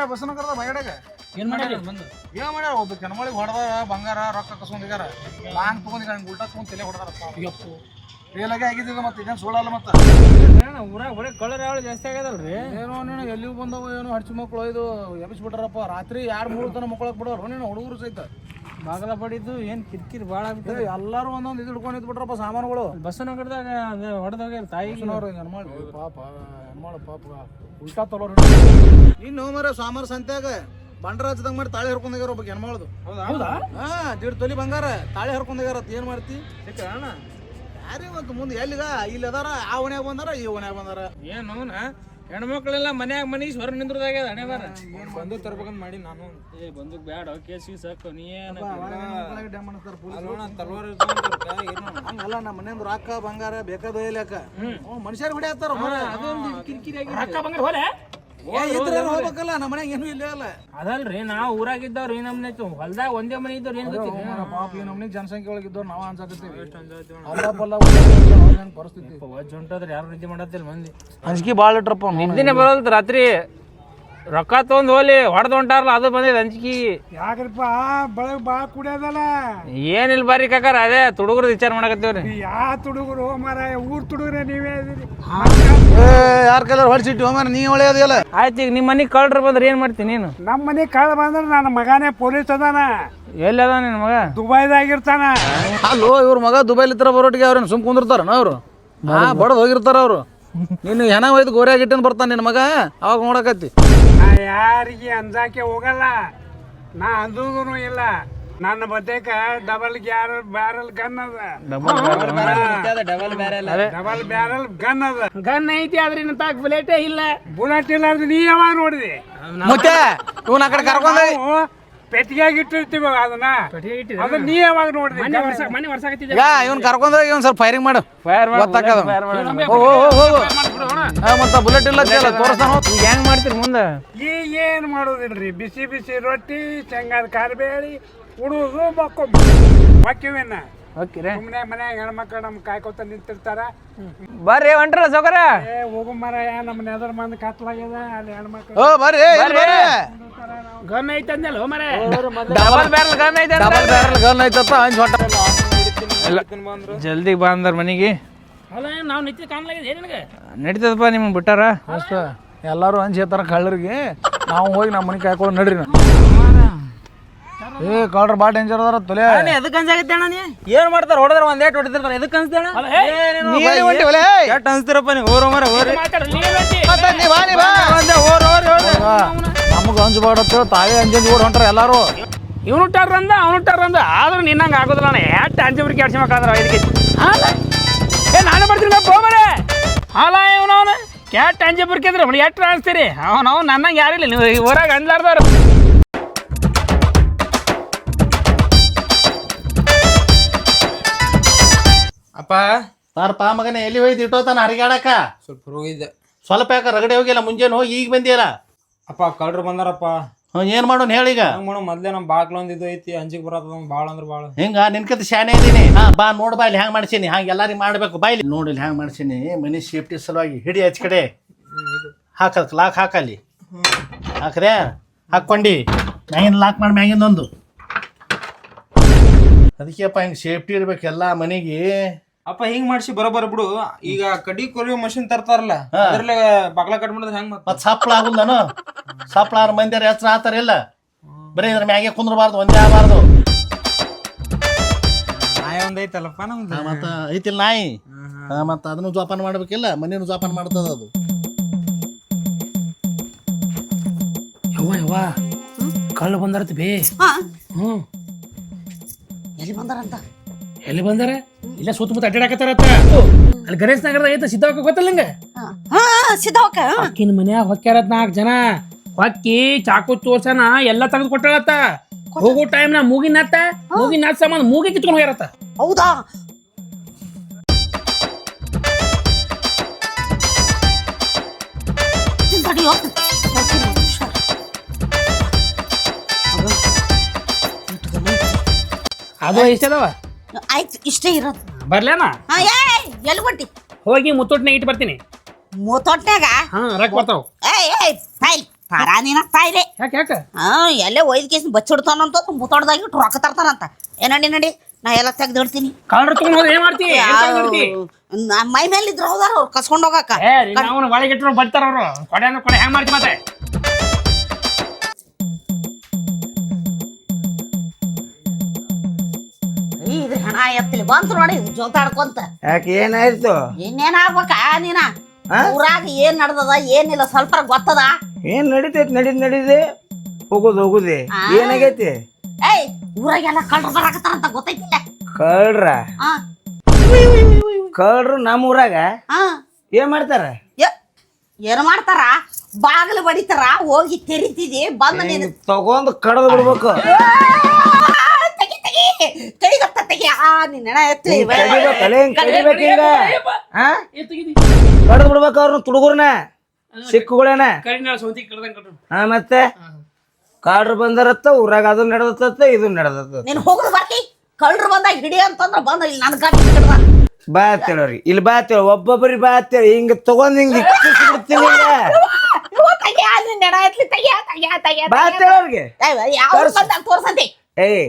ಬಂದಾರ್ರಿ ಇಲ್ಲಿ ಅವನ ಬಸನ ಕರ್ದ ಬಯಡಾಗ. ಏನ್ ಮಾಡ್ಯಾರ? ಬಂದು ಏನ್ ಮಾಡ್ಯಾರ? ಒಬ್ಬ ಜನಮಳಿಗೆ ಹೊಡೆದ ಬಂಗಾರ ರೊಕ್ಕ ಕಸ್ಕೊಂಡಿಗಾರ ಲಾಂಗ್ ತಗೊಂಡಿದ್ದಾರೆ ಹಂಗ ಉಲ್ಟಾ ತಗೊಂಡ್ ತಲೆ ಹೊಡೆದಾರಪ್ಪ ಯಪ್ಪು. ರೇಲಾಗೆ ಆಗಿದ್ದಿಲ್ಲ ಮತ್ತೆ ಇದೇನ್ ಸುಳ್ಳಲ್ಲ ಮತ್ತ. ಊರಾಗ ಬರೀ ಕಳ್ಳರ ಯಾವಳು ಜಾಸ್ತಿ ಆಗ್ಯದಲ್ರಿ? ಏನೋ ನೀನು ಎಲ್ಲಿಗೂ ಬಂದವು ಏನೋ ಹಡ್ಸಿ ಮಕ್ಕಳು ಇದು ಎಬ್ಬಿಸ್ಬಿಟ್ಟಾರಪ್ಪ ರಾತ್ರಿ ಎರಡು ಮೂರು ತನ ಮಕ್ಕಳಕ್ಕೆ ಬಿಡೋರು ನೀನು ಹುಡುಗರು ಸಹಿತ. ಬಾಗಲ ಬಡಿದ್ದು ಏನು ಕಿರಿಕಿರಿ ಭಾಳ ಆಗ್ತದೆ ಎಲ್ಲರೂ ಒಂದೊಂದು ಇದು ಹಿಡ್ಕೊಂಡು ಬಿಟ್ರಪ್ಪ ಸಾಮಾನುಗಳು. ಬಸ್ಸನ ಕಡ್ದಾಗ ಹೊಡೆದಾಗ ತಾಯಿ. ಪಾಪ. ಹೆಣ್ಮಾಳು ಪಾಪ ಉಲ್ಟಾ ತಲೋರ್ ಇನ್ನು ಮರ ಸಾಮಾರ ಸಂತ್ಯಾಗ ಬಂಡರಾಜದಾಗ ಮಾಡಿ ತಾಳೆ ಹರ್ಕೊಂಡಾಗ್ಯಾರ ಒಬ್ಬ ಹೆಣ್ಮಾಳದು ಹೌದಾ? ಹಾ ದೀಡ್ ತೊಲಿ ಬಂಗಾರ ತಾಳೆ ಹರ್ಕೊಂಡಾಗ್ಯಾರ ಏನ್ ಮಾಡ್ತಿ? ಯಾರೇ ಮತ್ತು ಮುಂದೆ ಎಲ್ಲಿಗ? ಇಲ್ಲಿ ಅದಾರ ಆ ಓಣ್ಯಾಗ ಬಂದಾರ ಈ ಓಣ್ಯಾಗ ಬಂದಾರ. ಏನು ಹೆಣ್ಮಕ್ಳೆಲ್ಲ ಮನ್ಯಾಗ ಮನಿ ಹೊರ ನಿಂದ್ರದಾಗ ಹಣೆ ಬಾರ. ಬಂದು ತರ್ಬೇಕಂತ ಮಾಡಿ ನಾನು. ಏ ಬಂದಕ್ ಬ್ಯಾಡ ಕೇಸ್ ಸಾಕು ನೀ ಏನ ತಲ್ವಾರ್ ಹಂಗಲ್ಲ ನಮ್ಮ ಮನೆಯಿಂದ ರೊಕ್ಕ ಬಂಗಾರ ಬೇಕಾದ ಮನುಷ್ಯರು ಹೊಡ್ಯಾತಾರ ಅದೊಂದು ಕಿರಿಕಿರಿ ರೊಕ್ಕ ಬಂಗಾರ ಹೋಲೆ? ಹೋಗ್ಬೇಕಲ್ಲ ನಮ್ಮ ಮನ್ಯಾಗ ಏನು ಇಲ್ಲ ಅಲ್ಲ. ಅದಲ್ರಿ ನಾವು ಊರಾಗಿದ್ದವ್ರಿ ನಮ್ನೆ ಹೊಲ್ದಾಗ ಒಂದೇ ಮನೆ ಇದ್ದವ್ರು ಏನ್ ಗೊತ್ತಿಲ್ಲ. ಪಾಪ ಈ ನಮ್ನಿ ಜನಸಂಖ್ಯೆ ಒಳಗಿದ್ದವ್ರು ನಾವು ಅನ್ಸಾಕತ್ತೀವಿ. ಪರಿಸ್ಥಿತಿ? ವಜ್ಜ ಹೊಂಟದ್ರ ಯಾರು ನಿದ್ದೆ ಮಾಡತ್ತಿಲ್ಲ ಮಂದಿ. ಅಂಜಿಕೆ ಭಾಳ ಇಟ್ರಪ್ಪ ನಿದ್ದಿನೇ ಬರೋದ್ ರಾತ್ರಿ. ರೊಕ್ಕ ತೊಂದ್ ಹೋಲಿ ಹೊಡೆದು ಹೊಂಟಾರಲ್ಲ ಅದು ಬಂದಿದೆ ಅಂಜಿಕಿ. ಯಾಕ್ರಪ್ಪ ಬೆಳಗ್ಗೆ ಬಾ ಕುಡಿಯೋದಲ್ಲ? ಏನಿಲ್ಲ ಬಾರಿ ಕಾಕಾರ ಅದೇ ತುಡುಗರು ವಿಚಾರ ಮಾಡಕತ್ತೀವ್ರಿ. ಯಾ ತುಡುಗರು ಮಾರ ಊರ್ ತುಡುಗ್ರೆ ನೀವೇ ಇದೀರಿ. ಯಾರ ಕೈಲಾರ ಹೊಡ್ಸಿಟ್ಟು ಹೋಮಾರ ನೀ ಒಳ್ಳೆಯದಿಲ್ಲ ಆಯ್ತು ಈಗ ನಿಮ್ಮ ಮನೆಗೆ ಕಳ್ರ ಬಂದ್ರೆ ಏನ್ ಮಾಡ್ತೀನಿ ನೀನು? ನಮ್ಮ ಮನೆ ಕಳ್ಳ ಬಂದ್ರೆ ನನ್ನ ಮಗನೇ ಪೊಲೀಸ್ ಅದಾನ. ಎಲ್ಲಿ ಅದ ನಿನ್ನ ಮಗ? ದುಬೈದಾಗಿರ್ತಾನ. ಅಲ್ಲೋ ಇವ್ರ ಮಗ ದುಬೈಲಿ ಇತ್ರ ಬರೋಟಿಗೆ ಅವ್ರೇನು ಸುಮ್ ಕುಂದಿರ್ತಾರ ಅವ್ರು? ಹಾ. ಬಡದ್ ಹೋಗಿರ್ತಾರ ಅವ್ರು. ನೀನು ಹೆಣ ಒಯ್ದು ಗೋರ್ಯಾಗ ಇಟ್ಟನ್ ಬರ್ತಾನ ನಿನ್ನ ಮಗ ಅವಾಗ ನೋಡಕತ್ತಿ. ಯಾರಿಗೆ ಅಂಜಾಕೆ ಹೋಗಲ್ಲ. ನಾ ಅಂದೂನು ಇಲ್ಲ. ನನ್ನ ಬದೇಕ ಡಬಲ್ ಗ್ಯಾರಲ್ ಬ್ಯಾರಲ್ ಗನ್ ಅದ. ಡಬಲ್ ಬೇರೆ ಡಬಲ್ ಬ್ಯಾರಲ್ ಗನ್ ಅದ ಗನ್ ಐತಿ ಆದ್ರೆ ಇನ್ನು ತಾಕ್ ಬುಲೆಟೇ ಇಲ್ಲ. ಬುಲೆಟ್ ಇಲ್ಲ ಅಂದ್ರೆ ನೀ ಯಾವಾಗ ನೋಡಿದೆ? ಮತ್ತೆ ಇವನ್ ಆ ಕಡೆ ಕರ್ಕೊಂಡ ಪೆಟ್ಟಿಗೆಯಾಗಿ ಇಟ್ಟಿರ್ತೀವಿ ಅದನ್ನ ಅದನ್ನ ನೀ ಯಾವಾಗ ನೋಡಿದಿ? ಮನೆ ವರ್ಷಾಕತ್ತಿದ್ದೆ ಯಾ ಇವನ್ ಕರ್ಕೊಂಡೋಗಿ ಇವನ್ ಸ್ವಲ್ಪ ಫೈರಿಂಗ್ ಮಾಡು. ಫೈರ್ ಹೋಗು ಮತ್ತ ಬುಲೆಟ್ ಇಲ್ಲ ತೋರಿಸ್ತಾನ ಈಗ ಹೆಂಗ್ ಮಾಡ್ತೀರಿ ಮುಂದೆ? ಈ ಏನ್ ಮಾಡೋದಿಲ್ರಿ? ಬಿಸಿ ಬಿಸಿ ರೊಟ್ಟಿ ಶೇಂಗಾದ ಕಾರ್ಬೇಳಿ ಉಡುದು ಮಕ್ಕೊ ಮಕ್ಕಿವೇನ? ಓಕೆ ಸುಮ್ಮನೆ ಮನ್ಯಾಗ ಹೆಣ್ಮಕ್ಳು ನಮ್ ಕಾಯ್ಕೊತ ನಿಂತಿರ್ತಾರ. ಬರ್ರಿ ಹೊಂಟ್ರಲ್ಲ ಸೌಕರ. ಏ ಹೋಗು ನಮ್ಮ ನೆದರ್ ಮಂದಿ ಕತ್ಲಾಗ್ಯದ ಅಲ್ಲಿ ಹೆಣ್ಮಕ್ಳು. ಓ ಬರ್ರಿ ಇಲ್ಲಿ ಬರ್ರಿ. ಗನ್ ಐತೆ ಅಂದಲ್ಲ ಮರೆ ಡಬಲ್ ಬ್ಯಾರಲ್ ಗನ್ ಐತೆ ಡಬಲ್ ಬ್ಯಾರಲ್ ಗನ್ ಐತಪ್ಪ ಜಲ್ದಿ ಬಂದ್ರ ಮನಿಗೆ. ಅಲ್ಲ ನಾವು ನಿತ್ಯ ಕಾಣ್ಲಾಗಿದೆ ನಿನಗೆ? ನಡೀತದಪ್ಪ ನಿಮ್ಗೆ ಬಿಟ್ಟಾರ? ಅಷ್ಟು ಎಲ್ಲಾರು ಹಂಚ್ ಹೇಳ್ತಾರ ಕಳ್ಳರಿಗೆ. ನಾವು ಹೋಗಿ ನಮ್ಮ ಮನೆ ಕಾಯ್ಕೊಳ್ಳೋ ನಡ್ರಿ ನಾ. ಏ ಕಳ್ರ ಬಾ ಡೇಂಜರ್ ಅದಾರ ತೊಲೆ. ಎದಕ್ಕೆ ಅನ್ಸಾಗತ್ತೆ ಅಣ್ಣ ನೀ? ಏನ್ ಮಾಡ್ತಾರ ಹೊಡೆದ್ರ ಒಂದ್ ಏಟ್ ಹೊಡಿತಿರ್ತಾರ ಎದಕ್ಕೆ ಅನ್ಸ್ತೇಣ ನೀ ಹೊಂಟಿ ಒಲೆ ಎಟ್ ಅನ್ಸ್ತಿರಪ್ಪ ನೀವು ಓರ ಮರ ಓರಿ ಮತ್ತೆ ನೀ ಬಾ, ನೀ ಬಾ. ನಮಗ ಹಂಚ್ಬೇಡ ಅಂತೇಳಿ ತಾವೇ ಅಂಜಂಜ್ ಓಡ್ ಹೊಂಟ್ರ ಎಲ್ಲಾರು. ಇವನು ಹುಟ್ಟಾರ ಅಂದ ಅವ್ನು ಹುಟ್ಟಾರ ಅಂದ. ಆದ್ರೂ ನಿನ್ನಂಗ ಆಗೋದಿಲ್ಲ ಅಣ್ಣ. ಎಷ್ಟು ಅಂಜಬ್ರಿ ಕೆಡ್ಸಿ ಮಕ್ಕಳಂದ್ರ ಇದಕ್ಕೆ? ಹಾಲ ಏ ನಾನು ಬರ್ತೀನಿ ಬೋಮರೆ ಹಾಲ ಇವನವನು. ಕ್ಯಾಟ್ ಕೆಟ್ಟ ಬರ್ಕಿದ್ರೆ ಕೆದ್ರೆ ಬರೀ ಎಷ್ಟು ಅನ್ಸ್ತೀರಿ? ಅವನು ಅವ್ನು ನನ್ನಂಗೆ ಯಾರಿಲ್ಲ. ನೀವು ಊರಾಗ ಅಂದ್ಲಾರ್ದವ್ರು ಅಪ್ಪ ಪಾರಪ್ಪ ಮಗನೇ ಎಲ್ಲಿ ಹೋಯ್ತು ಇಟ್ಟೋತಾನ ಹರಿಗಾಡಕ ಸ್ವಲ್ಪ ಹೋಗಿದ್ದೆ. ಸ್ವಲ್ಪ ಯಾಕ ರಗಡೆ ಹೋಗಿಲ್ಲ? ಮುಂಜಾನೆ ಹೋಗಿ ಈಗ ಬಂದಿಯಲ್ಲ? ಅಪ್ಪ ಕಳ್ರು ಬಂದಾರಪ್ಪ. ಹ್ಞೂ ಏನು ಮಾಡೋಣ ಹೇಳೀಗ ಹಂಗೆ ಮಾಡೋ ಮೊದಲೇ ನಮ್ಮ ಬಾಗ್ಲೊಂದು ಇದು ಐತಿ ಅಂಜಿಗೆ ಬರತ್ತದ ಭಾಳ ಅಂದ್ರೆ ಭಾಳ ಹಿಂಗ ನಿನ್ಕತ್ ಶಾನೆ ಇದೀನಿ. ಹಾಂ ಬಾ ನೋಡ್ ಬಾ ಇಲ್ಲಿ ಹ್ಯಾಂಗ್ ಮಾಡ್ಸೀನಿ. ಹಂಗೆ ಎಲ್ಲಾರಿಗೆ ಮಾಡ್ಬೇಕು. ಬಾ ಇಲ್ಲಿ. ನೋಡಿ ಇಲ್ಲಿ ಹ್ಯಾಂಗ್ ಮಾಡ್ಸೀನಿ. ಮನಿ ಸೇಫ್ಟಿ ಸಲುವಾಗಿ ಹಿಡಿ ಹಚ್ಚ ಕಡೆ. ಹಾಕದ್ ಲಾಕ್ ಹಾಕಲ್ಲಿ. ಹಾಕ್ರೆ? ಹಾಕ್ಕೊಂಡು. ಮ್ಯಾಗಿನ ಲಾಕ್ ಮಾಡಿ ಮ್ಯಾಗಿಂದೊಂದು ಅದಕ್ಕೆಪ್ಪ ಹಿಂಗೆ ಸೇಫ್ಟಿ ಇರ್ಬೇಕು. ಎಲ್ಲ ಮನೆಗೆ ಅಪ್ಪ ಹಿಂಗ್ ಮಾಡ್ಸಿ ಬರೋಬರ ಬಿಡು. ಈಗ ಕಡಿ ಕೊರಿಯೋ ಮಷಿನ್ ತರ್ತಾರಲ್ಲ ಅದ್ರಲ್ಲೇ ಬಾಗ್ಲ ಕಟ್ ಮಾಡಿದ್ರೆ ಹೆಂಗ್ ಮತ್ತೆ ಮತ್ ಸಪ್ಳ ಆಗುಲ್ದಾನು ಸಪ್ಳ ಆರ ಮಂದಿರ ಹೆಸರು ಆತರ ಇಲ್ಲ. ಬರೀ ಇದ್ರ ಮ್ಯಾಗೆ ಕುಂದ್ರಬಾರ್ದು ಒಂದೇ ಆಗಬಾರ್ದು. ನಾಯಿ ಒಂದೈತಲ್ಲಪ್ಪ ನಮ್ದು? ಮತ್ತ ಐತಿಲ್ಲ ನಾಯಿ. ಹಾ, ಮತ್ತ ಅದನ್ನು ಜೋಪಾನ ಮಾಡ್ಬೇಕಿಲ್ಲ ಮನೇನು ಜೋಪಾನ ಮಾಡ್ತದ ಅದು. ಯವ್ವ ಯವ್ವ. ಕಳ್ಳು ಬಂದಾರತ್ ಬೇ. ಹ್ಮ್. ಎಲ್ಲಿ ಬಂದಾರಂತ? ಎಲ್ಲಿ ಬಂದಾರ? ಇಲ್ಲ ಸುತ್ತಮುತ್ತ ಅಡ್ಡಾಡಕತ್ತಾರತ್ತ ಅಲ್ಲಿ ಗಣೇಶ್ ನಗರದ ಐತ ಸಿದ್ಧಾವಕ ಗೊತ್ತಲ್ಲ ನಿಂಗೆ? ಹಾ. ಸಿದ್ಧವಕ್ಕ ಅಕ್ಕಿನ ಮನ್ಯಾಗ ಹೊಕ್ಕ್ಯಾರತ್ ನಾಲ್ಕು ಜನ. ಹೊಕ್ಕಿ ಚಾಕು ತೋರ್ಸನ ಎಲ್ಲ ತೆಗೆದು ಕೊಟ್ಟಾಳತ್ತ. ಹೋಗೋ ಟೈಮ್ ನಾ ಮೂಗಿನ ನತ್ತ ಮೂಗಿನ ಅತ್ತ ಸಂಬಂಧ ಮೂಗಿ ಕಿತ್ಕೊಂಡು ಹೋಗ್ಯಾರತ್ತ. ಹೌದಾ? ಅದು. ಹೋಗ್ತೀನಿ ಆಯ್ತು ಇಷ್ಟೇ ಇರೋದು. ಬರ್ಲೇನ? ಹಾ ಏ ಎಲ್ಲಿ ಹೊಂಟಿ? ಹೋಗಿ ಮುತ್ತೊಟ್ನಾಗ ಇಟ್ಟು ಬರ್ತೀನಿ. ಮೂತೊಟ್ನ್ಯಾಗ ಹಾ ರೊಕ್ಕ ಬರ್ತಾವ. ಏಯ್ ಏಯ್ ನೀನ ತಾಯಿಲೆ. ಯಾಕೆ ಯಾಕೆ? ಹಾ ಎಲ್ಲೇ ಒಯ್ದ ಕೇಸ್ ಬಚ್ಚಿಡ್ತಾನಂತ ಮುತ್ತೊಡ್ದಾಗಿ ಇಟ್ಟು ರೊಕ್ಕ ತರ್ತಾನಂತ. ಏ ನಡಿ ನಡಿ ನಾ ಎಲ್ಲ ತೆಗ್ದು ಇಡ್ತೀನಿ ಕಾಲ್ರ ತಗೊಂಡ್ ಹೋದ್ರೆ ಏನ್ ಮಾಡ್ತಿ? ಏನ್ ತಗೊಂಡ್ ಮೈ ಮೇಲೆ ಇದ್ರ ಹೌದಾರ ಅವ್ರು? ಕಸ್ಕೊಂಡ್ ಹೋಗಾಕ? ಏ ಬರ್ತಾರ ಅವರು. ಕೊಡೆ ಕೊಡೆ ಹೆಂಗ್ ಮಾಡ್ತಿ ಮತ್ತೆ? ಇದು ಎತ್ತಲಿ ಬಂತು ನೋಡಿ ಜೋತಾಡ್ಕೊಂತ. ಯಾಕೆ ಏನಾಯ್ತು? ಇನ್ನೇನಾಗ್ಬೇಕ ನೀನ? ಊರಾಗ ಏನ್ ನಡ್ದದ ಏನಿಲ್ಲ ಸ್ವಲ್ಪ ಗೊತ್ತದ? ಏನ್ ನಡೀತೈತಿ ನಡೀದ್ ನಡೀದೆ? ಹೋಗುದು ಹೋಗುದೆ. ಆ. ಏನಾಗೈತಿ? ಏಯ್ ಊರಾಗೆಲ್ಲ ಕಳ್ರು ಬರಾಕತ್ತಾರಂತ ಗೊತ್ತೈತಿಲ್ಲ? ಕಳ್ರ ಕಳ್ರು ನಮ್ಮ ಊರಾಗ? ಹಾ ಏನ್ ಮಾಡ್ತಾರ? ಯ- ಏನ್ ಮಾಡ್ತಾರ? ಬಾಗಿಲು ಬಡಿತಾರ ಹೋಗಿ ತೆರಿತಿದಿ ಬಂದ ನೀನು ತಗೊಂಡು ಕಡದ್ ಬಿಡ್ಬೇಕು. ನಿನ್ನ ಹಿಂಗ್ ಕಡಿಬೇಕು ಹಿಂಗ ಹಾ ಕಡದ್ ಬಿಡ್ಬೇಕು ಅವ್ರನ್ನ ತುಡುಗುರ್ನ. ಸಿಕ್ಕುಗಳೇನ? ಹಾ ಮತ್ತೆ? ಕಾಡ್ರು ಬಂದರತ್ತ ಊರಾಗ ಅದು ನಡೆದತ್ತ ಇದು ನಡೆದತ್ತ ನೀನ್ ಹೋಗುದು ಬರ್ತಿ. ಕಳ್ರು ಬಂದಾಗ ಹಿಡಿ ಅಂತಂದ್ರ ಬಂದ ಇಲ್ಲಿ ನನ್ನ ಗಾಡಿ ಹಿಡ್ದ ಬಾ ಅಂತೇಳವ್ರಿ ಇಲ್ಲಿ ಬಾ ಅಂತೇಳಿ ಒಬ್ಬೊಬ್ಬರಿ ಬಾ ಅಂತೇಳಿ. ಹಿಂಗ ತಗೊಂಡ್ ಹಿಂಗ ತೆಗಿಯ ಬಾ ಅಂತೇಳವ್ರಿಗೆ ಯಾವ ಬಂದಾಗ ತೋರ್ಸಂತಿ. ಏಯ್.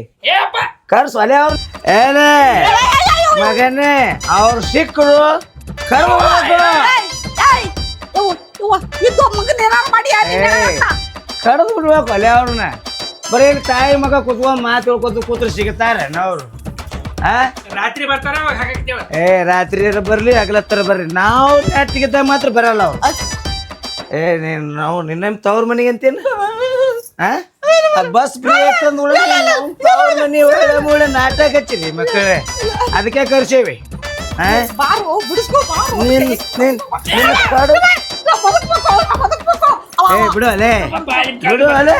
ಕರ್ಸ್ ಒಲೆ ಅವ್ರ ಏನೇ? ಮಗನೇ ಅವ್ರು ಸಿಕ್ಕರು ಕರ್ಮ ಕಡ್ದು ಬಿಡ್ಬೇಕು ಅಲೆ ಅವ್ರನ್ನ ಬರೀ ತಾಯಿ ಮಗ ಕುತ್ಕೊಂಡ್ ಮಾತು ಹೇಳ್ಕೊತ ಕೂತ್ರೆ ಸಿಗುತ್ತಾರೆ ಅವ್ರು. ರಾತ್ರಿ ಬರ್ತಾರ ಏ ರಾತ್ರಿ ಬರ್ಲಿ ಹಗಲತ್ತರ ಬರ್ರಿ. ನಾವು ನೆಟ್ಟಿಗಿದ್ದಾಗ ಮಾತ್ರ ಬರಲ್ಲ ಅವ್ರು. ಏ ನೀನ್ ನಾವು ನಿನ್ನ ತವ್ರ ಮನೆಗೆ ಅಂತೀನಿ ಆ? ಬಸ್ ಫ್ರೀ ಐತಂದ್ ಮನೆ ಮುಳ್ಳೆ ನಾಟಕ ಹಚ್ಚಿರಿ ಮಕ್ಕಳೇ. ಅದಕ್ಕೆ ಕರ್ಸೇವಿ. ಬಾರು ಬಿಡಿಸ್ಕೋ ಬಾರು. ನೀನ್ ನೀನ್ ನಿನ್ನ ಕಡು ಏ ಬಿಡು ಅಲೆ. ಬಿಡು ಅಲೆ.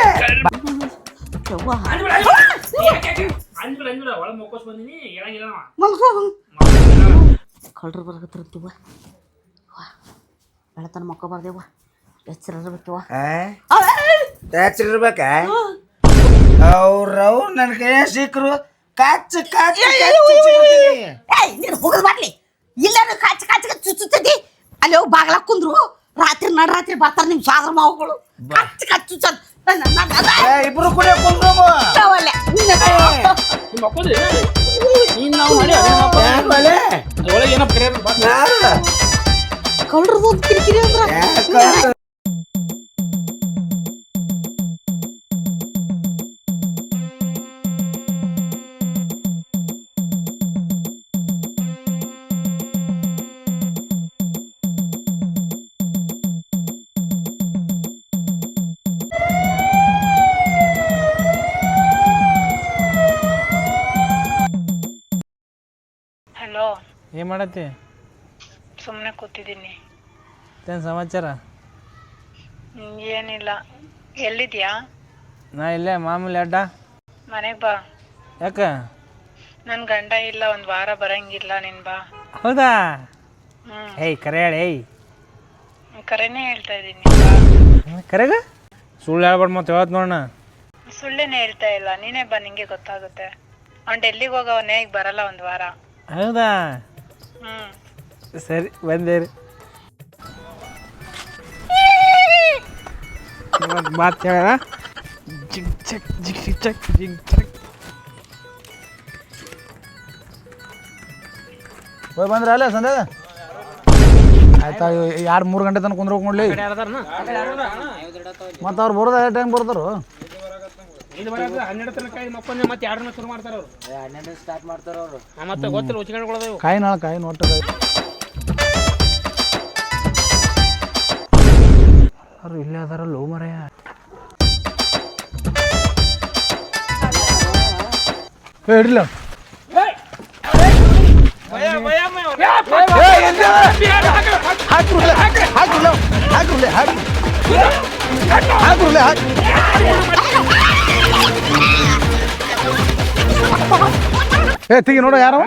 ಕಳ್ರು ಬರಕತ್ತಿರ್ತೀವ ಬೆಳತನ ಮಕ್ಕ ಬರ್ದೇವ ಎಚ್ಚರ ಇರ್ಬೇಕಿವ ಎಚ್ಚರ ಇರ್ಬೇಕ? ಅವ್ರವ್ ನನ್ ಕೈ ಸಿಕ್ಕರು ಕಚ್ಚ ಕಾಚ್ ಏಯ್ ನೀನು ಹೋಗದ್ ಬರ್ಲಿ. ಇಲ್ಲೇನು ಕಾಚ ಕಾಚ ಚುಚ್ಚುತ್ತದಿ ಅಲ್ಲಿ ಹೋಗಿ ಬಾಗ್ಲ ಕುಂದ್ರು. ರಾತ್ರಿ ನಡ್ ರಾತ್ರಿ ಬರ್ತಾರ ನಿಮ್ ಸಾದ್ರ ಮಾವುಗಳು. ಕಚ್ಚ ಕಚ್ಚ ಚುಚ್ಚದ್ ಇಬ್ರು ಕೂಡ ಕುಂದ್ರು ನಿಮ್ ಕಿರಿಕಿರಿ ನೀನ್ ಏನು ಮಾಡತ್ತಿ? ಸುಮ್ಮನೆ ಕೂತಿದ್ದೀನಿ. ಏನು ಸಮಾಚಾರ? ಏನಿಲ್ಲ. ಎಲ್ಲಿದ್ಯಾ? ನಾ ಇಲ್ಲೇ ಮಾಮೂಲಿ ಅಡ್ಡ. ಮನೆಗೆ ಬಾ. ಯಾಕ? ನನ್ನ ಗಂಡ ಇಲ್ಲ ಒಂದು ವಾರ ಬರಂಗಿಲ್ಲ ನೀನು ಬಾ. ಹೌದಾ? ಹ್ಞೂ ಏಯ್ ಕರೆ ಹೇಳಿ ಏಯ್. ಕರೆನೇ ಹೇಳ್ತಾ ಇದ್ದೀನಿ. ಕರೆಗ? ಸುಳ್ಳು ಹೇಳ್ಬಾರ್ದು ಮತ್ತೆ ಹೇಳತ್ ನೋಡೋಣ. ಸುಳ್ಳೇನೆ ಹೇಳ್ತಾ ಇಲ್ಲ. ನೀನೇ ಬಾ ನಿಂಗೆ ಗೊತ್ತಾಗುತ್ತೆ. ಅವ್ನು ಡೆಲ್ಲಿಗೆ ಹೋಗವನೇ ಈಗ ಬರಲ್ಲ ಒಂದು ವಾರ. ಹೌದಾ? ಸರಿ ಬಂದೆ ರೀ ಇವತ್ತು ಮಾತು ಹೇಳ ಜಿಗ್ ಚಕ್ ಜಿಗ್ ಚಕ್ ಜಿಗ್ ಚಕ್ ಹೋಗಿ ಬಂದ್ರ ಅಲ್ಲ ಸಂದ ಆಯ್ತಾ ಯಾರು ಮೂರು ಗಂಟೆ ತನಕ ಕುಂದ್ರ ನೋಡ್ಲಿ? ಮತ್ತೆ ಅವ್ರು ಬರೋದ ಟೈಮ್ ಬರ್ತಾರೋ ಇದು ಬರೋದು ಹನ್ನೆರಡು ತನಕ ಇದು ಮಕ್ಕೊಂದ್ರೆ ಮತ್ತೆ ಎರಡನ್ನ ಶುರು ಮಾಡ್ತಾರ ಅವ್ರು. ಹನ್ನೆರಡು ಸ್ಟಾರ್ಟ್ ಮಾಡ್ತಾರ ಅವರು. ಮತ್ತೆ ಗೊತ್ತಿಲ್ಲ ಉಚ್ಕೊಂಡ್ಕೊಳ್ಳೋದು ಕಾಯಿ ನಾಳೆ ಕಾಯಿ. ನೋಟ ಅವ್ರು ಇಲ್ಲೇ ಅದಾರ ಲೋ ಮರೆಯ? ಇಡ್ಲ ಇಡ್ಲಿಲ್ಲ ಹಾಕ್ರುಲೆ ಹಾಕ್ರುಲೆ ಹಾಕ್ರುಲೆ ಹಾಕ್ರುಲೆ ಹಾಕ್ ಏ ತೆಗಿ ನೋಡು ಯಾರು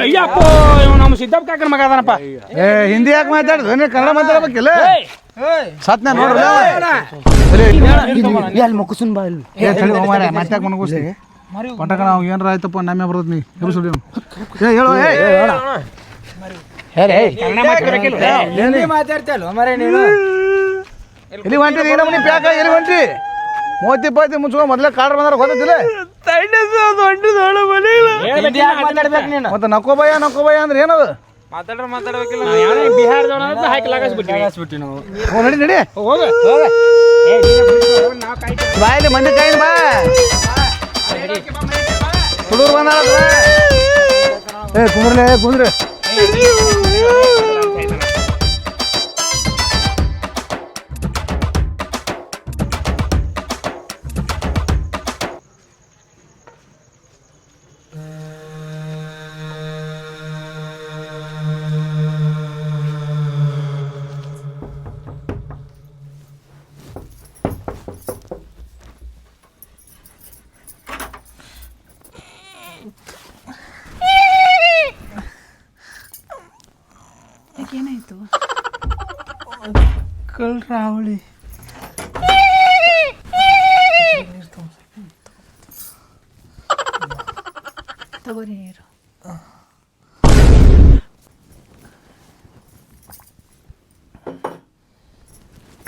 ಅಯ್ಯಪ್ಪ ಇವ ನಮ್ಮ ಸಿದ್ದಪ್ಪ ಕಾಕನ ಮಗ ಅದಾನಪ್ಪ ಏ ಹಿಂದಿ ಯಾಕೆ ಮಾತಾಡಿದ್ರು ನೀ ಕನ್ನಡ ಮಾತಾಡ್ಬೇಕಿಲ್ಲ ಸತ್ನ ನೋಡ್ರಿ ಅಲ್ಲಿ ಮುಗಿಸುನ್ ಬಾ ಇಲ್ಲಿ ಏ ತಡಿ ಹೋಮಾರೆ ಮತ್ತೆ ಯಾಕೆ ಮನಗೋಸ್ತಿ ಪಟಕ ನಾವು ಏನಾರ ಆಯ್ತಪ್ಪ ನಮ್ಮೆ ಬರೋದು ನೀ ಎಬ್ಸು ಏ ಹೇಳು ಏ ಕನ್ನಡ ಮಾತಾಡ್ಬೇಕಿಲ್ಲ ಹಿಂದಿ ಮಾತಾಡ್ತಲ್ಲ ಮರೆ ನೀನು ಎಲ್ಲಿ ಹೊಂಟಿ ಈಗ ನೀ ಪ್ಯಾಕ ಎಲ್ಲಿ ಹೊಂಟಿ ಮೂವತ್ತು ಇಪ್ಪತ್ತು ಮುಚ್ಕೊ ಮೊದಲೇ ಕಾಡ್ರ ಬಂದಾರ ಗೊತ್ತಿಲ್ಲ ಮತ್ತೆ ನಕೋಬಯ್ಯ ನಕೋಬಯ್ಯ ಅಂದ್ರೆ ಏನದು? ಮಾತಾಡ್ರ ಮಾತಾಡ್ಬೇಕಿಲ್ಲ. ಬಿಹಾರದವನ ಹಾಕಿ ಬಿಟ್ಟಿ ನಾವು. ಹೋಗ್ ನಡಿ ನಡಿ. ಹೋಗ. ಬಾ ಇಲ್ಲಿ ಮಂದಿ ಕೈ ಬಾ. ಹುಡುಗರು ಬಂದಾರ ಏ ಕುಂದ್ರಲೇ ಕುಂದ್ರಿ. ರಾವಳಿ ತಗೋರಿ ನೀರು.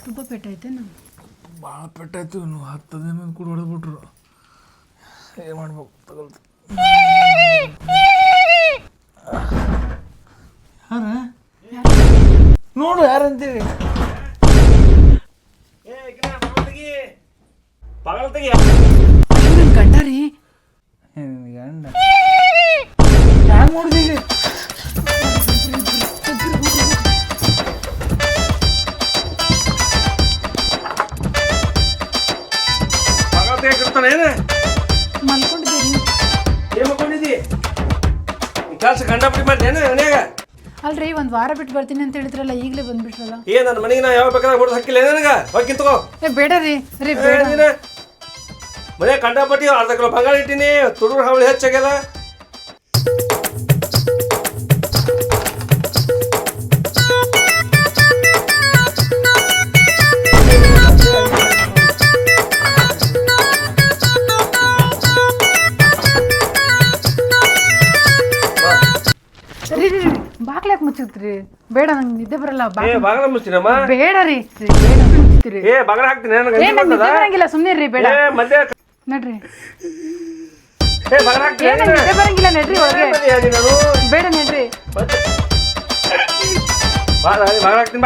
ತುಂಬ ಪೆಟ್ಟಾಯ್ತೇನು ಭಾಳ ಪೆಟ್ಟಾಯ್ತು ಇನ್ನು. ಹತ್ತು ದಿನ ಕೂಡ ಹೊಡೆದ್ಬಿಟ್ರು. ಏನು ಮಾಡ್ಬೇಕು ತಗೊಳ್ತು ನೋಡು ಯಾರಂತೀರಿ ನನ್ನ ಗಂಡ ರೀ. ಗಂಡ. ಹ್ಯಾಂಗ ಮಾಡ್ಕೊಂಡಿದ್ದಿ ಕೆಲಸ ಕಂಡಪಟ್ಟಿ ಮಾಡಿ ಏನು ಮನ್ಯಾಗ? ಅಲ್ರಿ ಒಂದು ವಾರ ಬಿಟ್ಟು ಬರ್ತೀನಿ ಅಂತ ಹೇಳಿದ್ರಲ್ಲ ಈಗಲೇ ಬಂದ್ಬಿಟ್ರಲ್ಲ. ಏ ನನ್ನ ಮನೆಗೆ ನಾ ಯಾವ ಬೇಕಾದ್ರೆ ಹೊಡೆದು ಹಾಕಿಲ್ಲ ನನಗ? ಹೋಗಿ ತಗೋ ಏ ಬೇಡ ರೀ. ರೀ ಬೇಡ. ನೀನು ಮನೆ ಕಂಡಪಟ್ಟಿ ಅರ್ಧ ಕಿಲೋ ಬಂಗಾರ ಇಟ್ಟಿನಿ ತುಡುಗರು ಹಾವಳಿ ಹೆಚ್ಚಾಗ್ಯದ. ಬಾಗ್ಲಾಕ್ ಮುಚ್ಚಿತ್ರಿ ಬೇಡ ನಂಗೆ ನಿದ್ದೆ ಬರಲ್ಲ ಬಾ ಏ ಬಾಗಲ ಮುಚ್ಚಿನಮ್ಮ ಬೇಡ ರೀ ಬೇಡ ಮುಚ್ಚಿತ್ರಿ ಏ ಬಾಗಲ ಹಾಕ್ತೀನಿ ನನಗೆ ಏ ನಂಗೆ ನಿದ್ದೆ ಬರಂಗಿಲ್ಲ ಸುಮ್ಮನೆ ರೀ ಬೇಡ. ಏ ಮದ್ಯ ನಡ್ರಿ. ಏ ಬಾಗಲ ಹಾಕ್ತೀನಿ ಏ ನಂಗೆ ನಿದ್ದೆ ಬರಂಗಿಲ್ಲ ನಡ್ರಿ ಒಳಗೆ. ಬಾ ಬೇಡ ನಡ್ರಿ. ಬಾ ಬಾಗಲ ಹಾಕ್ತೀನಿ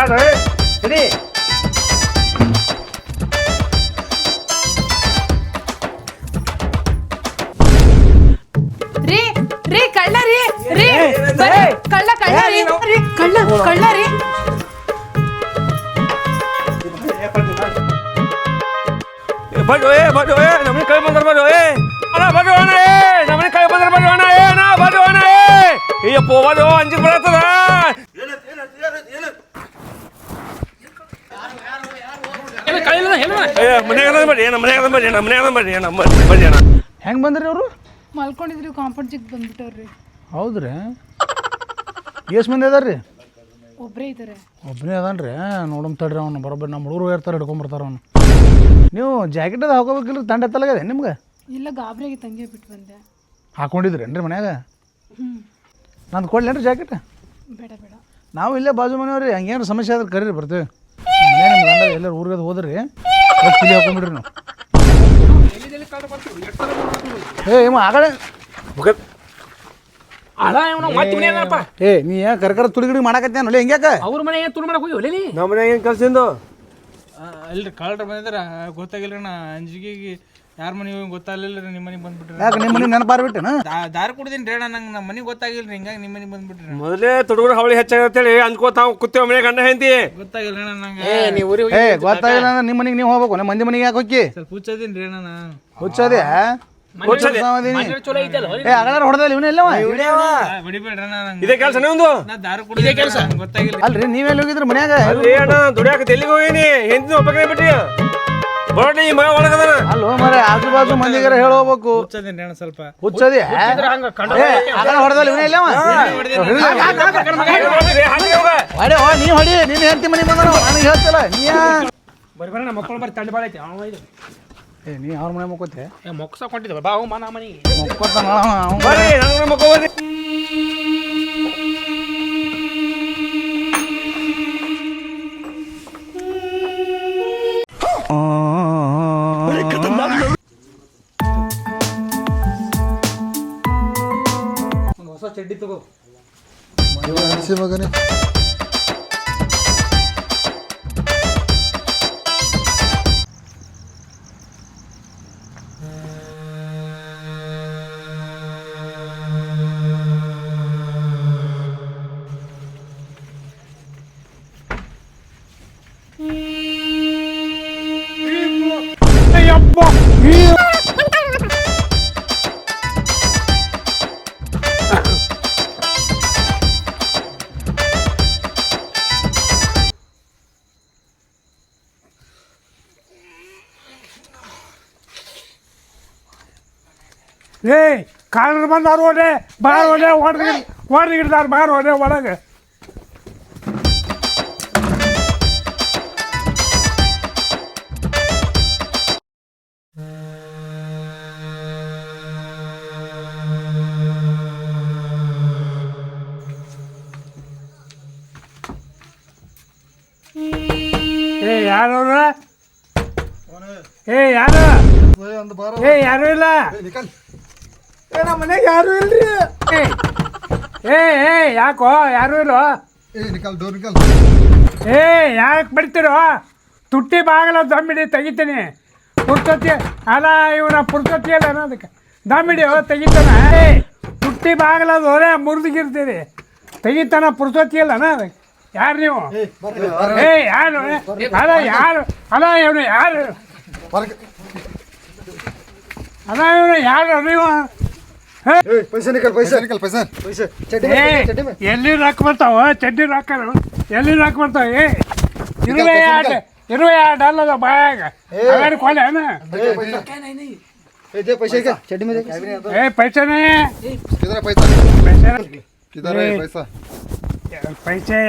ನಮ್ಮ ನಮ್ಮ ಅಣ್ಣ ಹೆಂಗೆ ಬಂದ್ರಿ ಅವರು? ಮಲ್ಕೊಂಡಿದ್ರಿ ಕಾಂಪೌಂಡ್ ಜಿಗ್ ಬಂದ್ಬಿಟ್ಟವ್ರಿ. ಹೌದ್ರಿ? ಎಷ್ಟು ಮಂದಿ ಅದಾರ ರೀ ಒಬ್ರೇ ಇದಾರೆ. ಒಬ್ಬನೇ ಅದಾನ್ರಿ? ನೋಡಮ್ ತಡ್ರಿ ಅವ್ನು ಬರೋಬ್ಬರಿ ನಮ್ಮ ಹುಡುಗರು ಇರ್ತಾರೆ ಹಿಡ್ಕೊಂಬರ್ತಾರೆ ಅವ್ನು. ನೀವು ಜಾಕೆಟ್ ಅದು ಹಾಕೋಬೇಕಿಲ್ಲ ತಂಡ ಎತ್ತಲಾಗದೆ ನಿಮ್ಗೆ? ಇಲ್ಲ ಗಾಬ್ರಿಗೆ ತಂಗಿ ಬಿಟ್ಟು ಬಂದೆ. ಹಾಕೊಂಡಿದ್ರೇನ್ರಿ ಮನ್ಯಾಗ? ಹ್ಞೂ ನಂದು ಕೊಡ್ಲೇನ್ರಿ ಜಾಕೆಟ್ ಬೇಡ ಬೇಡ. ನಾವು ಇಲ್ಲೇ ಬಾಜು ಮನೆಯವ್ರಿ ಹಂಗೇನು ಸಮಸ್ಯೆ ಆದ್ರೆ ಕರೀರಿ ಬರ್ತೀವಿ. ಮನೆ ನಿಮ್ಮ ಗಂಡ ಎಲ್ಲರೂ ಊರಿಗೆ ಹೋದ್ರಿ ಹಾಕೊಂಡ್ಬಿಡ್ರಿ ನಾವು ಹಾಕೊಂಬಿಡ್ರಿ ನೀವು. ಏ ಇವ ಆಗಡೆ ಅಲ್ಲ ಇವನು ಮತ್ತೆ ಏ ನೀ ಯಾಕೆ ಕರ್ಕರ ತುಳಿಗಿಡಿ ಮಾಡಕತ್ತೆ ನೋಡಿ ಹೆಂಗ್ಯಾಕ ಅವ್ರ ಮನೆ ಏನು ತುಳು ಮಾಡಕ್ ಹೋಗಿ ಒಲೇಲಿ ನಮ್ಮ ಮನ್ಯಾಗ ಏನು ಕಲ್ಸಿಂದು ಅಲ್ರಿ ಕಳ್ರ ಬಂದಿದ್ರ ಗೊತ್ತಾಗಿಲ್ಲ ನಾ ಅಂಜಿಗೆಗೆ. ಯಾರ ಮನೆಗೆ ಗೊತ್ತಾಗಲಿಲ್ಲ ನಿಮ್ಮ ಮನೆಗೆ ಬಂದ್ಬಿಟ್ರಿ. ಯಾಕೆ ನಿಮ್ಮ ಮನೆ ನೆನಪಾರ ಬಿಟ್ಟೆನ ದಾರಿ ಕುಡ್ದೀನಿ ರೀ ಅಣ್ಣ ನಂಗೆ ನಮ್ಮ ಮನೆಗೆ ಗೊತ್ತಾಗಿಲ್ಲ ರೀ ಹಿಂಗಾಗಿ ನಿಮ್ಮ ಮನೆಗೆ ಬಂದ್ಬಿಟ್ರಿ. ಮೊದಲೇ ತುಡುಗರು ಹಾವಳಿ ಹೆಚ್ಚಾಗತ್ತೇಳಿ ಅಂದ್ಕೋತ ಕೂತೇವ ಮನೆ ಗಂಡ ಹೆಂತಿ ಗೊತ್ತಾಗಿಲ್ಲ ಅಣ್ಣ ನಂಗೆ. ಏ ಗೊತ್ತಾಗಿಲ್ಲ ಅಂದ್ರೆ ನಿಮ್ಮ ಮನೆಗೆ ನೀವು ಹೋಗ್ಬೇಕು ನಮ್ಮ ಮಂದಿ ಮನೆಗೆ ಯಾಕೆ ಹೋಗಿ ಸ್ವಲ್ಪ ಹುಚ್ಚದೀನಿ ರೀ ಅಣ್ಣ ನಾ. ಹುಚ್ಚದೆ ಅಲ್ರಿ ನೀವೆಲ್ಲಿ ಹೋಗಿದ್ರಿ ಮನ್ಯಾಗ? ದುಡಿಯಾಕ ಎಲ್ಲಿಗೆ ಹೋಗಿನಿ? ಒಬ್ಬನೇ ಬಿಟ್ಟಿ ಹೊರಡಿ ಈ ಮಗ ಒಳಗದಾನ ಅಲ್ಲೋ ಮರೆ ಆಜು ಬಾಜು ಮಂದಿಗರ ಹೇಳೋಬೇಕು ಸ್ವಲ್ಪ. ಹುಚ್ಚದಿ? ಹೊಡೆದಲ್ಲ ಇವನೇ ಇಲ್ಲ ಹೊಡೆ ಹೋ. ನೀ ಹೊಡಿ ನೀನು ಹೆಂಡತಿ ಮನಿ ಬಂದ ನನಗೆ ಹೇಳ್ತಿಲ್ಲ. ನೀ ಬರಿ ಬರೀ ಬರೀ ನಮ್ಮ ಮಕ್ಕಳು ಬರೀ ತಂಡ ಭಾಳ ಐತಿ. ಅವ ಇದು ಏ ನೀ ಅವ್ರ ಮನೆ ಮುಕ್ಕೋತೆ? ಏ ಮೊಕ್ಕಸ ಕೊಂಡಿದ್ದ ಬಾ ಅವ ಮನ ಮನೆಗೆ. ಮುಕ್ಕೋತಾನ ಅವ್ನು ಬರ್ರಿ ನನ್ನ ಮಕ್ಕ ಬರ್ರಿ ಮಗನೇ. ಏ ಕಾಲರ್ ಬಂದಾರ ಓಡೆ ಬಾರ್ ಓಡೆ ಹೊಡೆದು ಹೊಡೆದಿಡ್ತಾರ ಬಾರ್ ಓಡೆ ಒಳಗೆ ಏ ಯಾರವ್ರ ಏ ಯಾರು ಏ ಯಾರು ಇಲ್ಲ ಏ ನಮ್ಮ ಮನೆಗೆ ಯಾರು ಇಲ್ರಿ. ಏ, ಏ ಏ ಯಾಕೋ ಯಾರು ಇಲ್ಲೋ ಏ ಯಾಕೆ ಬಿಡ್ತೀರೋ? ತುಟ್ಟಿ ಬಾಗಲ ದಮ್ಮಿಡಿ ತೆಗಿತೀನಿ. ಪುರ್ತತಿ ಅಲ್ಲ ಇವನ ಪುರ್ತತಿ ಅಲ್ಲ ಅನ್ನೋದಕ್ಕೆ ದಮ್ಮಿಡಿ ತೆಗಿತಾನ? ಏ ತುಟ್ಟಿ ಬಾಗಲ ದೋರೆ ಮುರಿದಿಗಿರ್ತೀರಿ. ತೆಗಿತಾನ ಪುರ್ತತಿ ಅಲ್ಲ ಅದಕ್ಕೆ. ಯಾರು ನೀವು? ಏ ಯಾರು? ಅಲ್ಲ ಯಾರು? ಅಲ್ಲ ಇವನು ಯಾರು? ಅಲ್ಲ ಇವನು ಯಾರು ನೀವು? ಪೈಸೆ ಎಲ್ಲಿ ರಾಕ್ ಬರ್ತಾವ? ಚಡ್ಡಿ ರಾಕ ಎಲ್ಲಿ ರಾಕ್ ಬರ್ತಾವ? ಏ ಇರುವೆ ಆಟ ಇರುವೆ ಆಟ ಬಾಯಾಗ. ಅಗಾಡಿ ಕೊಲೆ ಏನ? ಏ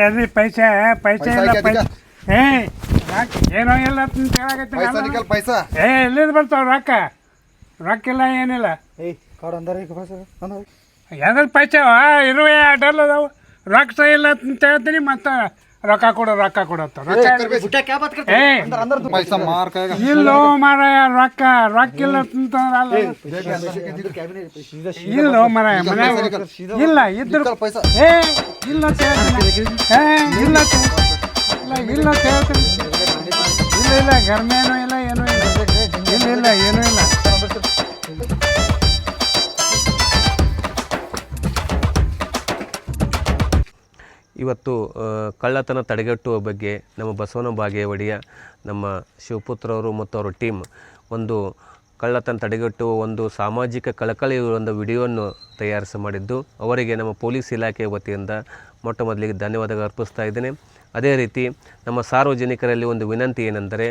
ಎಲ್ಲಿ ಪೈಸೆ? ಪೈಸೆ ಇಲ್ಲ ಪೈಸೆ. ರಾಕ್ ಏನೋ ಏ ಬರ್ತಾವ ರಾಕ? ಏನಿಲ್ಲ. कार्ड अंदर है पैसा अंदर ಎದ್ರಲ್ಲಿ ಪೈಸೆ ಇರುವೆ ಎರಡು ಅಲ್ಲದಾವ ರೊಕ್ಕ ಸಹ ಇಲ್ಲ ಅಂತ ಹೇಳ್ತೀನಿ ಮತ್ತೆ ರೊಕ್ಕ ಕೊಡು ರೊಕ್ಕ ಕೊಡತ್ತ ರೊಕ್ಕ ಏ पैसा मार कहेगा ಇಲ್ಲೋ ಮಾರಾಯ ರೊಕ್ಕ ರೊಕ್ಕ ಇಲ್ಲ ಅಂತಂದ್ರಲ್ಲ ಇಲ್ಲೋ ಮಾರಾಯ ಮನ್ಯಾಗ ಇಲ್ಲ ಇದ್ರು पैसा ಏ ಇಲ್ಲ ಅಂತ ಹೇಳ್ತೀನಿ. ಏ ಇಲ್ಲ ಅಂತ ಇಲ್ಲ ಇಲ್ಲ ಅಂತ ಹೇಳ್ತೀನಿ ಇಲ್ಲ ಇಲ್ಲ ಗರ್ಮೇನೂ ಇಲ್ಲ ಏನೂ ಇಲ್ಲ ಇಲ್ಲ ಇಲ್ಲ ಏನೂ ಇಲ್ಲ ಇವತ್ತು ಕಳ್ಳತನ ತಡೆಗಟ್ಟುವ ಬಗ್ಗೆ ನಮ್ಮ ಬಸವನ ಬಾಗೇವಾಡಿಯ ನಮ್ಮ ಶಿವಪುತ್ರವರು ಮತ್ತು ಅವರ ಟೀಮ್ ಒಂದು ಕಳ್ಳತನ ತಡೆಗಟ್ಟುವ ಒಂದು ಸಾಮಾಜಿಕ ಕಳಕಳಿ ಒಂದು ವಿಡಿಯೋವನ್ನು ತಯಾರಿಸಿ ಮಾಡಿದ್ದು, ಅವರಿಗೆ ನಮ್ಮ ಪೊಲೀಸ್ ಇಲಾಖೆ ವತಿಯಿಂದ ಮೊಟ್ಟ ಮೊದಲಿಗೆ ಧನ್ಯವಾದಗಳು ಅರ್ಪಿಸ್ತಾ ಇದ್ದೇನೆ. ಅದೇ ರೀತಿ ನಮ್ಮ ಸಾರ್ವಜನಿಕರಲ್ಲಿ ಒಂದು ವಿನಂತಿ ಏನೆಂದರೆ,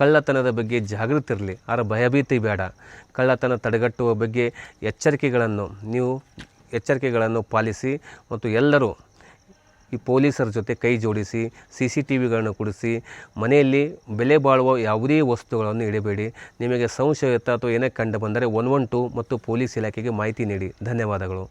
ಕಳ್ಳತನದ ಬಗ್ಗೆ ಜಾಗೃತಿ ಇರಲಿ. ಅದರ ಭಯಭೀತಿ ಬೇಡ. ಕಳ್ಳತನ ತಡೆಗಟ್ಟುವ ಬಗ್ಗೆ ಎಚ್ಚರಿಕೆಗಳನ್ನು ನೀವು, ಎಚ್ಚರಿಕೆಗಳನ್ನು ಪಾಲಿಸಿ ಮತ್ತು ಎಲ್ಲರೂ ಈ ಪೊಲೀಸರ ಜೊತೆ ಕೈ ಜೋಡಿಸಿ ಸಿ ಸಿ ಟಿ ವಿಗಳನ್ನು ಕೊಡಿಸಿ, ಮನೆಯಲ್ಲಿ ಬೆಲೆ ಬಾಳುವ ಯಾವುದೇ ವಸ್ತುಗಳನ್ನು ಇಡಬೇಡಿ. ನಿಮಗೆ ಸಂಶಯ ಅಥವಾ ಏನೇ ಕಂಡು ಬಂದರೆ ಒನ್ ಒನ್ ಟು ಮತ್ತು ಪೊಲೀಸ್ ಇಲಾಖೆಗೆ ಮಾಹಿತಿ ನೀಡಿ. ಧನ್ಯವಾದಗಳು.